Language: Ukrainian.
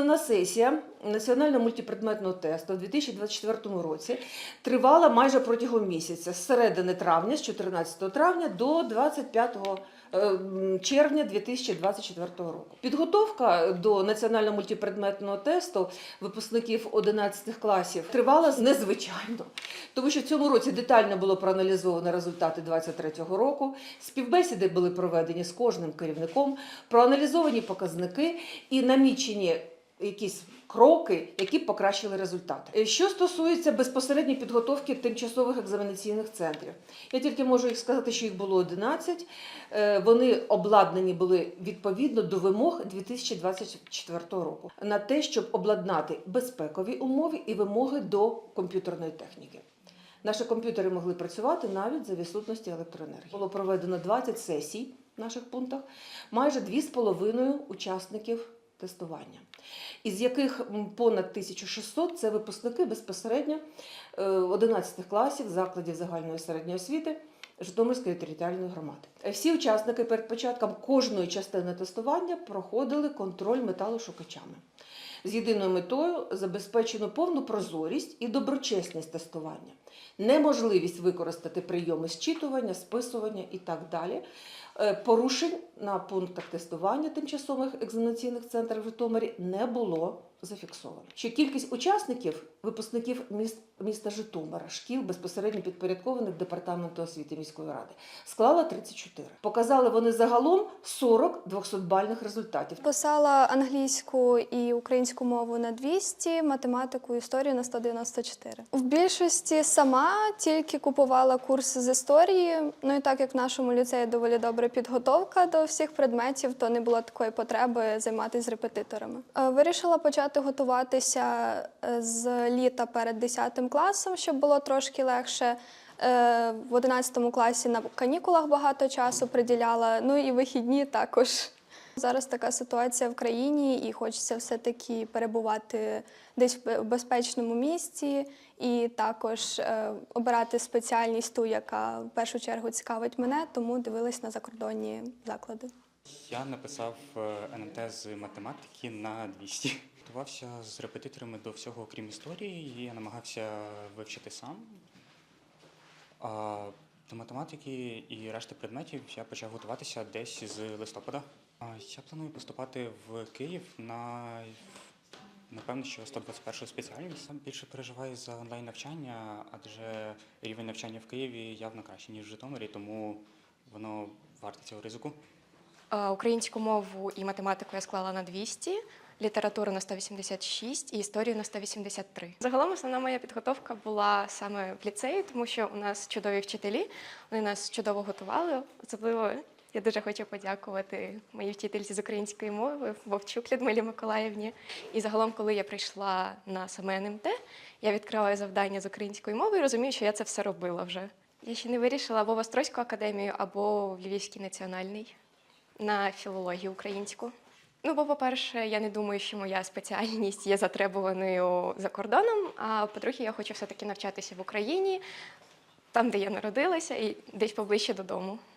основна сесія національного мультипредметного тесту у 2024 році тривала майже протягом місяця з середини травня, з 14 травня до 25 е, червня 2024 року. Підготовка до національного мультипредметного тесту випускників 11 класів тривала незвичайно, тому що цьому році детально було проаналізовано результати 2023 року. Співбесіди були проведені з кожним керівником, проаналізовані показники і намічені якісь кроки, які покращили результати. Е, Що стосується безпосередньої підготовки тимчасових екзаменаційних центрів, я тільки можу їх сказати, що їх було 11. Е, Вони обладнані були відповідно до вимог 2024 року на те, щоб обладнати безпекові умови і вимоги до комп'ютерної техніки. Наші комп'ютери могли працювати навіть за відсутності електроенергії. Було проведено 20 сесій в наших пунктах, майже 2,5 учасників тестування, із яких понад 1600 це випускники безпосередньо е, 11 класів закладів загальної середньої освіти. Житомирської територіальної громади. Е, Всі учасники перед початком кожної частини тестування проходили контроль металошукачами з єдиною метою забезпечено повну прозорість і доброчесність тестування, неможливість використати прийоми зчитування, списування і так далі. Е, Порушень на пунктах тестування тимчасових екзаменаційних центрів Житомирі не було зафіксовано. Що кількість учасників, випускників міст, міста Житомира, шкіл безпосередньо підпорядкованих департаменту освіти міської ради, склала 34. Показали вони загалом 40 200-бальних результатів. Писала англійську і українську мову на 200, математику історію на 194. В більшості сама тільки купувала курс з історії. Ну і так як в нашому ліцеї доволі добра підготовка до всіх предметів, то не було такої потреби займатися з репетиторами. Е, Вирішила почати готуватися е, з літа перед 10 класом, щоб було трошки легше. Е, В 11 класі на канікулах багато часу приділяла, ну і вихідні також. Зараз така ситуація в країні, і хочеться все-таки перебувати десь в безпечному місці, і також е, обирати спеціальність ту, яка в першу чергу цікавить мене, тому дивилась на закордонні заклади. Я написав е, НМТ з математики на 200. Готувався з репетиторами до всього, окрім історії, і я намагався вивчити сам. До математики і решти предметів я почав готуватися десь з листопада. Я планую поступати в Київ на напевно, що 121 спеціальність. Сам більше переживаю за онлайн навчання, адже рівень навчання в Києві явно краще, ніж в Житомирі, тому воно варте цього ризику. Українську мову і математику я склала на 200, літературу на 186 і історію на 183. Загалом основна моя підготовка була саме в ліцеї, тому що у нас чудові вчителі, вони нас чудово готували. Особливо я дуже хочу подякувати моїй вчительці з української мови Вовчук Людмилі Миколаївні. І загалом, коли я прийшла на саме НМТ, я відкриваю завдання з української мови і розумію, що я це все робила вже. Я ще не вирішила або в Острозьку академію, або в Львівський національний на філологію українську. Ну, бо, по-перше, я не думаю, що моя спеціальність є затребуваною за кордоном. А по-друге, я хочу все-таки навчатися в Україні, там, де я народилася, і десь поближче додому.